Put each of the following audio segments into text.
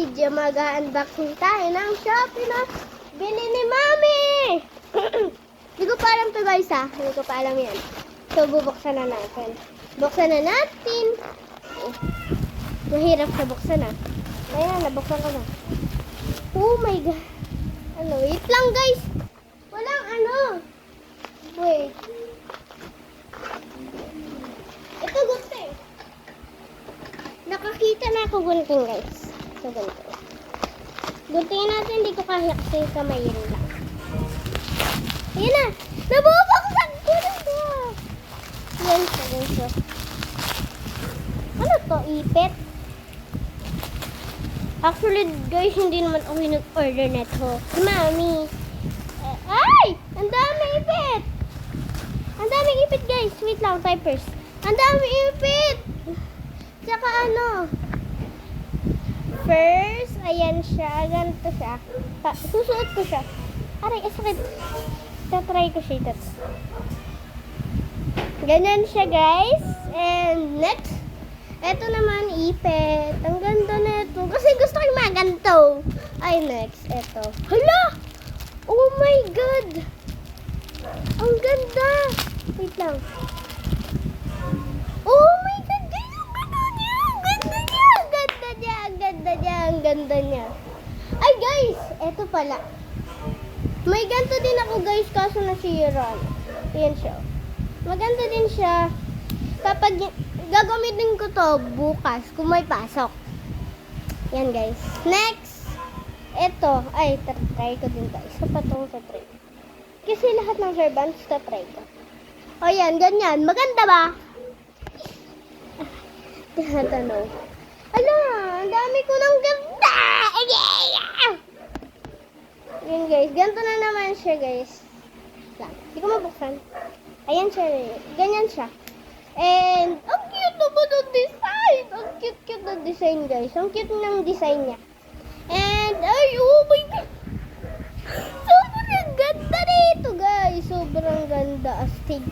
video, mag-unboxing tayo ng Shopee na bili ni Mami! Hindi ko pa alam to guys ha. Hindi ko pa alam yan. So, bubuksan na natin. Buksan na natin. Oh. Mahirap sa buksan ah. Ayan, nabuksan ko na. Oh my God. Ano, wait lang guys. Walang ano. Wait. Ito gunting. Nakakita na ako gunting guys. So, ganito. Guntingin natin, ko kaya kasi kamay yun lang. Ayan na! Nabubuksan ko na ba? Yan siya, yan siya. Ano to, ipit? Actually, guys, hindi naman ako yung nag-order neto. Si Mami. Eh, ay! Ang dami ipit! Ang dami ipit, guys. Wait lang, typers. Ang dami ipit! Tsaka ano? First, ayan siya. Ganito siya. Pa, susuot ko siya. Aray, ang sakit. Tatry ko siya ito. Ganyan siya, guys. And next, eto naman, ipit. Ang ganda na ito. Kasi gusto ko yung mga. Ay, next, eto. Hala! Oh my God! Ang ganda! Wait lang. Oh my God! Guys, ang ganda niya! Ang ganda niya! Ang ganda niya! Ang ganda niya! Ang ganda niya! Ay, guys! Eto pala. May ganito din ako, guys, kaso nasira. Ayan siya. Maganda din siya. Kapag gagamitin ko to bukas kung may pasok. Yan, guys. Next! Eto. Ay, try ko din, guys. Sa patong sa try. Kasi lahat ng servants, try ko. O yan, ganyan. Maganda ba? Tinatanong. Ala, ang dami ko ng ganda! Yun guys, ganito na naman siya guys. Lang, hindi ko mabuksan. Ayan siya, ganyan siya. And, ang cute naman ng design! Ang cute-cute ng design guys. Ang cute ng design niya. And, ay, oh my God! Sobrang ganda nito guys! Sobrang ganda, astig.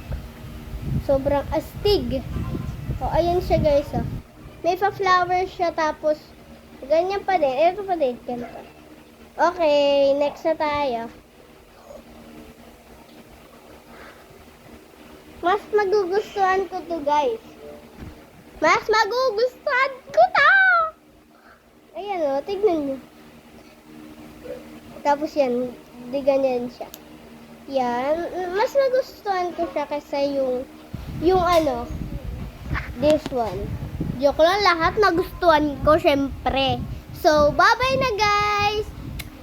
Sobrang astig. O, ayan siya guys, oh. May pa-flower siya, tapos, ganyan pa din. Ito pa din, ganito. Okay, next na tayo. Mas magugustuhan ko to, guys. Mas magugustuhan ko to! Ayan o, tignan nyo. Tapos yan, di ganyan siya. Yan, mas nagustuhan ko siya kaysa yung, yung ano, this one. Joke lang, lahat nagustuhan ko, syempre. So, bye-bye na, guys!